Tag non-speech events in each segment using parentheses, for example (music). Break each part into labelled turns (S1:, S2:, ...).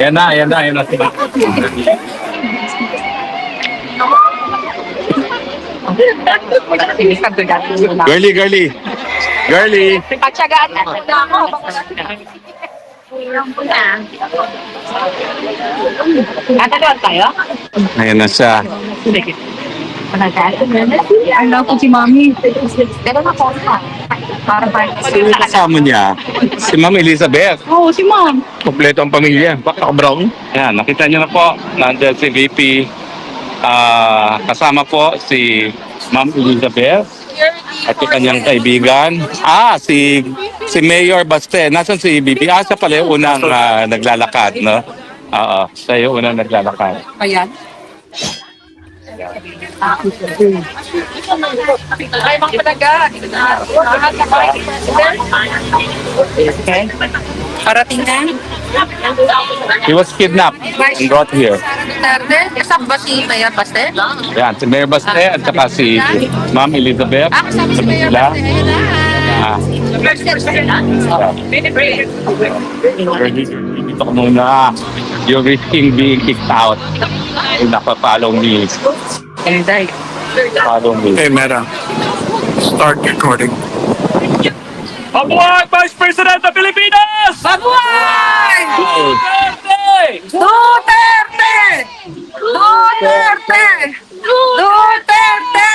S1: Yan na, yan na, yan na. Girly, girly. Girly.
S2: Pagtsagaan natin na ako. Ata doon tayo?
S1: Ayan na siya.
S2: Ano po si Mami? Pero na po Para ba?
S1: Sino kasama niya? Si Ma'am Elizabeth.
S2: Oo, si Ma'am.
S1: Kompleto ang pamilya. Baka brown. Ayan, nakita niyo na po. Nandiyan si VP. Ah, kasama po si Ma'am Elizabeth at yung kanyang kaibigan. Ah, si si Mayor Baste. Nasaan si VP? Ah, siya pala yung unang ah, naglalakad, no? Oo, siya yung unang naglalakad.
S2: Ayan. Ay, mga. Okay. Parating na.
S1: He was kidnapped and brought here.
S2: Duterte, kasama ba si Mayor Baste?
S1: Yan, si Mayor Baste at saka si Ma'am Elizabeth.
S2: Ah, kasama si Mayor. Baste.
S1: Ah, dito ka muna. You're risking being kicked out. Ay, nakapollow me.
S2: Enday.
S1: Follow me.
S3: Okay, Meta. Start recording.
S4: Mabuhay Vice President ng Pilipinas!
S2: Mabuhay!
S1: Hey,
S2: Duterte! Duterte! Duterte!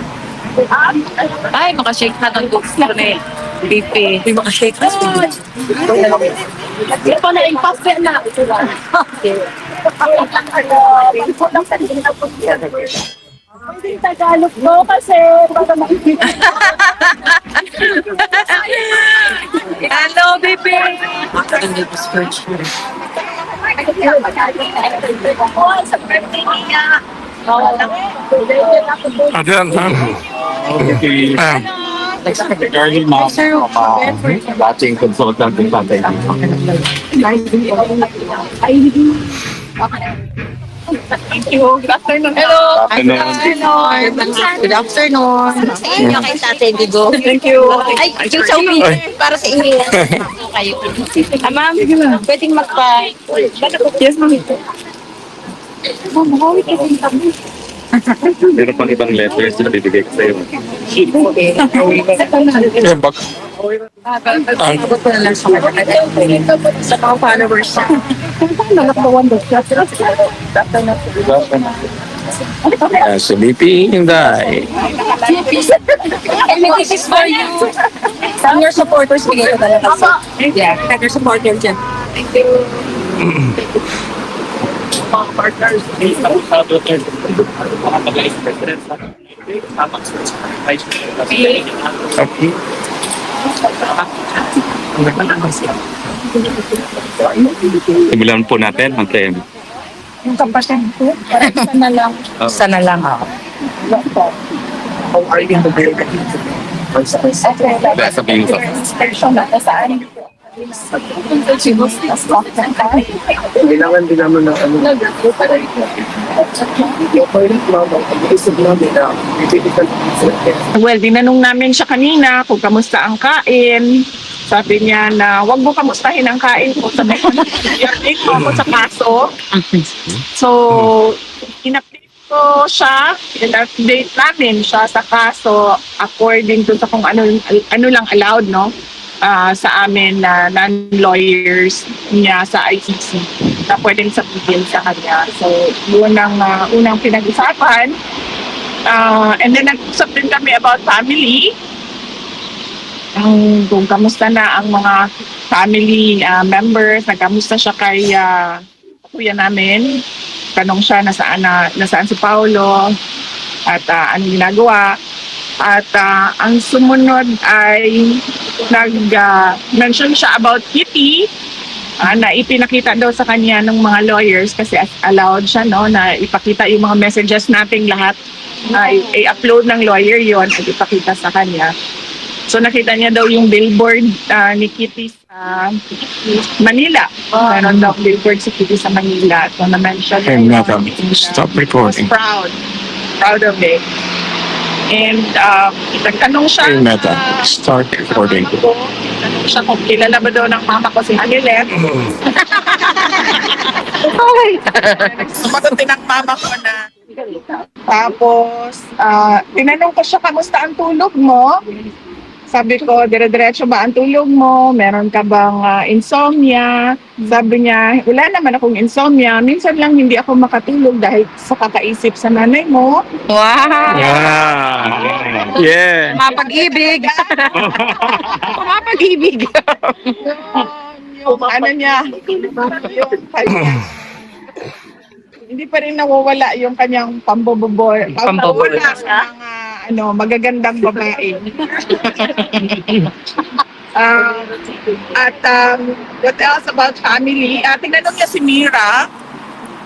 S2: Ay, makashake na ng gusto na eh. Pipi. Hindi makashake na. Pa na impasse na.
S5: Tagalog mo kasi baka (laughs)
S2: Hello, Pipi!
S5: sa birthday niya.
S3: Ayan, ha? Ayan.
S1: Early ma'am. Uh, dating consultant ng tatay dito.
S2: Thank you. Good afternoon. Hello.
S1: Afternoon.
S2: Good afternoon.
S5: Sa inyo kay Digo.
S2: Thank you.
S5: Ay, yung souvenir para sa inyo. (laughs) Kayo. Ah, ma'am, pwedeng magpa...
S2: Yes, ma'am.
S1: Meron pang ibang letters na bibigay ko sa'yo.
S3: Ayan, bak.
S2: Abot ko na lang sa sa mga followers niya.
S1: Uh, si VP Hinday.
S5: And this is for you. Sa your supporters, bigay ko talaga.
S2: Yeah, your supporter dyan. Thank you.
S4: Mga partners ni sa Duterte. Mga Vice President sa sa Vice President.
S3: Okay.
S1: Simulan po natin ang tem.
S5: Yung kapatid ko, isa na lang.
S2: Isa na lang ako.
S4: How are you in the building?
S5: Okay,
S1: Kaya sabihin ko.
S5: na saan.
S4: Kailangan din naman ng ano.
S6: Well, dinanong namin siya kanina kung kamusta ang kain. Sabi niya na wag mo kamustahin ang kain ko. Sabi ko ako sa kaso. So, in-update ko siya, in-update namin siya sa kaso according to sa kung ano, ano lang allowed, no? Ah, sa amin na non-lawyers niya sa ICC na pwedeng sabihin sa kanya. So, yun ang ah, unang pinag-usapan. Ah, and then nag-usap din kami about family. Ang kung kamusta na ang mga family ah, members, nagkamusta siya kay ah, kuya namin. Tanong siya nasaan na nasaan si Paulo at ah, ano ginagawa. At ah, ang sumunod ay nag-mention siya about Kitty ah, na ipinakita daw sa kanya ng mga lawyers kasi as- allowed siya no na ipakita yung mga messages nating lahat i- i-upload ng lawyer yon at ipakita sa kanya. So nakita niya daw yung billboard ah, ni Kitty sa Manila. Meron daw billboard si Kitty sa Manila. So na-mention ah,
S3: stop
S6: was
S3: recording.
S6: proud. Proud of it. And uh, nagtanong siya.
S3: Hey, madam,
S6: ah,
S3: start recording.
S6: ko. Nagtanong siya kung kilala ba daw ng mama ko si Hanilet. (laughs) Sumagot din ang mama ko na. Tapos, ah, tinanong ko siya, kamusta ang tulog mo? Sabi ko, dire-diretso ba ang tulog mo? Meron ka bang ah, insomnia? Sabi niya, wala naman akong insomnia. Minsan lang hindi ako makatulog dahil sa kakaisip sa nanay mo.
S2: Wow!
S1: Yeah. Yeah.
S2: Mapag-ibig! (laughs) Mapag-ibig!
S6: yung ano niya, yung kanya. hindi pa rin nawawala yung kanyang pambobobor.
S2: Pambobor.
S6: Pambobor sa mga ano, magagandang babae. (laughs) Um, at um, what else about family? Uh, tinanong niya si Mira.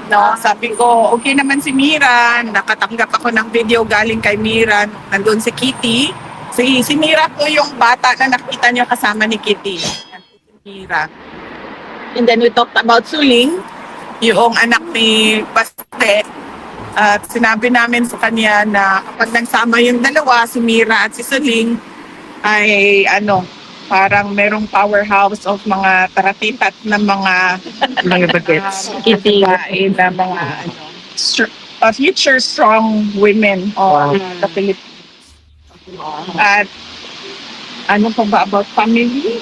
S6: No, sabi ko, okay naman si Mira. Nakatanggap ako ng video galing kay Mira. Nandun si Kitty. Si, si Mira po yung bata na nakita niya kasama ni Kitty. Yan si Mira. And then we talked about Suling, yung anak ni Baste. At sinabi namin sa kanya na kapag nagsama yung dalawa, si Mira at si Suling, ay ano, parang merong powerhouse of mga taratitat na mga (laughs)
S2: Mga bagets.
S6: babae na mga ano, str- uh, future strong women of the Philippines. At ano pa ba about family?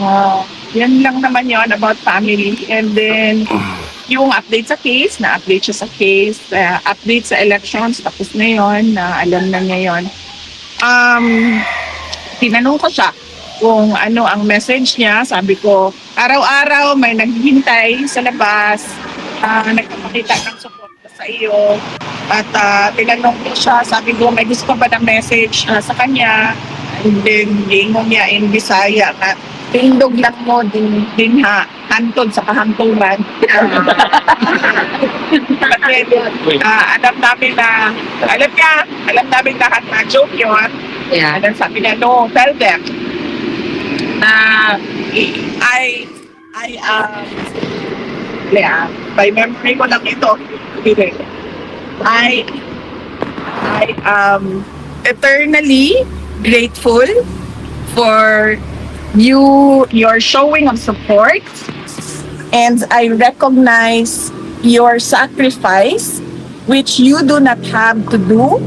S6: Uh, yan lang naman yon about family. And then, (clears throat) yung update sa case, na-update siya sa case, uh, update sa elections, tapos na yon na alam na niya yon. Um, tinanong ko siya kung ano ang message niya. Sabi ko, araw-araw may naghihintay sa labas, uh, nagpapakita ng suporta sa iyo. At ah, tinanong ko siya, sabi ko, may gusto ba ng message ah, sa kanya? And then, ingon niya in Bisaya na tindog lang mo din, din ha, hantod sa kahantungan. Kasi, (laughs) ah, alam namin na, alam niya, alam namin lahat na joke yun.
S2: Yeah.
S6: And then sabi niya, no, tell them na I, I, um, yeah, by memory ko lang ito. I, I am eternally grateful for you, your showing of support. And I recognize your sacrifice, which you do not have to do